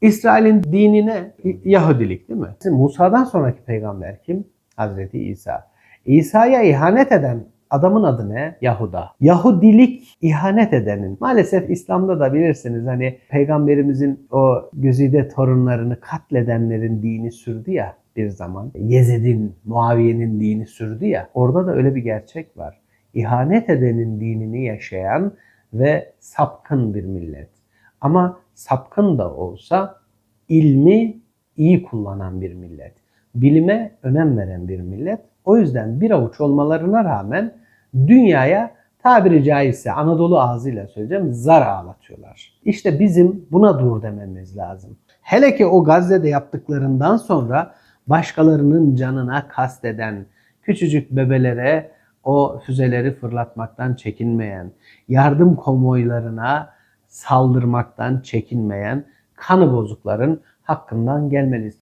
İsrail'in dinine Yahudilik değil mi? Musa'dan sonraki peygamber kim? Hazreti İsa. İsa'ya ihanet eden adamın adı ne? Yahuda. Yahudilik ihanet edenin. Maalesef İslam'da da bilirsiniz hani peygamberimizin o güzide torunlarını katledenlerin dini sürdü ya bir zaman. Yezid'in, Muaviye'nin dini sürdü ya. Orada da öyle bir gerçek var. İhanet edenin dinini yaşayan ve sapkın bir millet. Ama sapkın da olsa ilmi iyi kullanan bir millet. Bilime önem veren bir millet. O yüzden bir avuç olmalarına rağmen dünyaya tabiri caizse Anadolu ağzıyla söyleyeceğim zar ağlatıyorlar. İşte bizim buna dur dememiz lazım. Hele ki o Gazze'de yaptıklarından sonra başkalarının canına kasteden, küçücük bebelere o füzeleri fırlatmaktan çekinmeyen, yardım konvoylarına saldırmaktan çekinmeyen kanı bozukların hakkından gelmeliyiz.